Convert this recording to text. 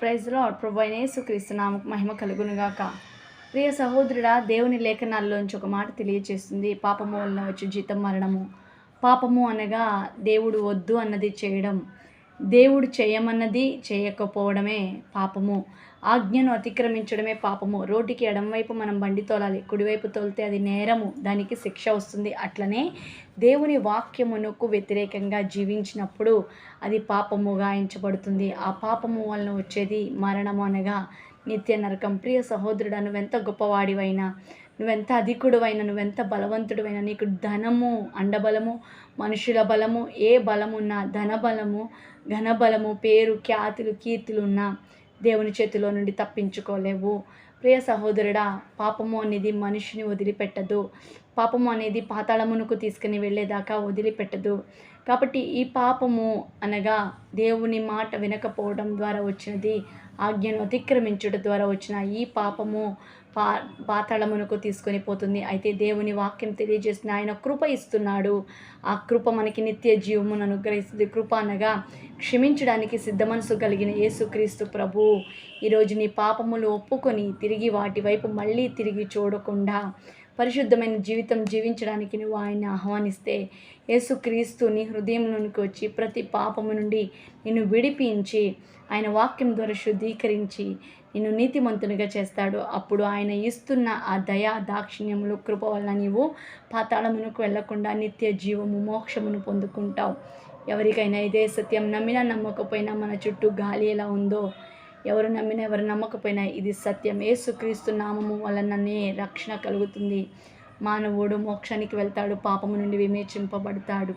Praise lord ప్రభు అయిన యేసుక్రీస్తు నామకు మహిమ కలుగునుగాక ప్రియ సహోదరుడా దేవుని లేఖనాల్లోంచి ఒక మాట తెలియజేస్తుంది పాపము వలన వచ్చి జీతం మరణము. పాపము అనగా దేవుడు వద్దు అన్నది చేయడం. దేవుడు చేయమన్నది చేయకపోవడమే పాపము. ఆజ్ఞను అతిక్రమించడమే పాపము. రోడ్డుకి ఎడంవైపు మనం బండి తోలాలి కుడివైపు తోలితే అది నేరము. దానికి శిక్ష వస్తుంది. అట్లనే దేవుని వాక్యమునకు వ్యతిరేకంగా జీవించినప్పుడు అది పాపముగా ఎంచబడుతుంది. ఆ పాపము వలన వచ్చేది మరణము అనగా నిత్య నరకం. ప్రియ సహోదరుడా నువ్వెంత గొప్పవాడివైనా నువ్వెంత అధికుడువైనా నువ్వెంత బలవంతుడువైనా నీకు ధనము అండబలము మనుషుల బలము ఏ బలమున్నా ధనబలము ఘనబలము పేరు ఖ్యాతులు కీర్తులు ఉన్నా దేవుని చేతిలో నుండి తప్పించుకోలేవు. ప్రియ సహోదరుడా పాపము అనేది మనిషిని వదిలిపెట్టదు. పాపము అనేది పాతాళమునకు తీసుకుని వెళ్ళేదాకా వదిలిపెట్టదు. కాబట్టి ఈ పాపము అనగా దేవుని మాట వినకపోవడం ద్వారా వచ్చినది ఆజ్ఞను అతిక్రమించుట ద్వారా వచ్చిన ఈ పాపము పా పాతాళమునకు తీసుకొని పోతుంది. అయితే దేవుని వాక్యం తెలియజేస్తున్న ఆయన కృప ఇస్తున్నాడు. ఆ కృప మనకి నిత్య జీవమును అనుగ్రహిస్తుంది. కృప అనగా క్షమించడానికి సిద్ధ మనసు కలిగిన యేసుక్రీస్తు ప్రభు ఈరోజు నీ పాపములు ఒప్పుకొని తిరిగి వాటి వైపు మళ్ళీ తిరిగి చూడకుండా పరిశుద్ధమైన జీవితం జీవించడానికి నువ్వు ఆయన్ని ఆహ్వానిస్తే యేసుక్రీస్తు నీ హృదయంలోనికి వచ్చి ప్రతి పాపము నుండి నిన్ను విడిపించి ఆయన వాక్యం ద్వారా శుద్ధీకరించి నిన్ను నీతిమంతునిగా చేస్తాడు. అప్పుడు ఆయన ఇస్తున్న ఆ దయా దాక్షిణ్యములు కృప వల్ల నీవు పాతాళమునకు వెళ్ళకుండా నిత్య జీవము మోక్షమును పొందుకుంటావు. ఎవరికైనా ఇదే సత్యం నమ్మినా నమ్మకపోయినా మన చుట్టూ గాలి ఎలా ఉందో ఎవరు నమ్మినా ఎవరు నమ్మకపోయినా ఇది సత్యం. ఏసుక్రీస్తు నామము వలననే రక్షణ కలుగుతుంది. మానవుడు మోక్షానికి వెళ్తాడు పాపము నుండి విమేచింపబడతాడు.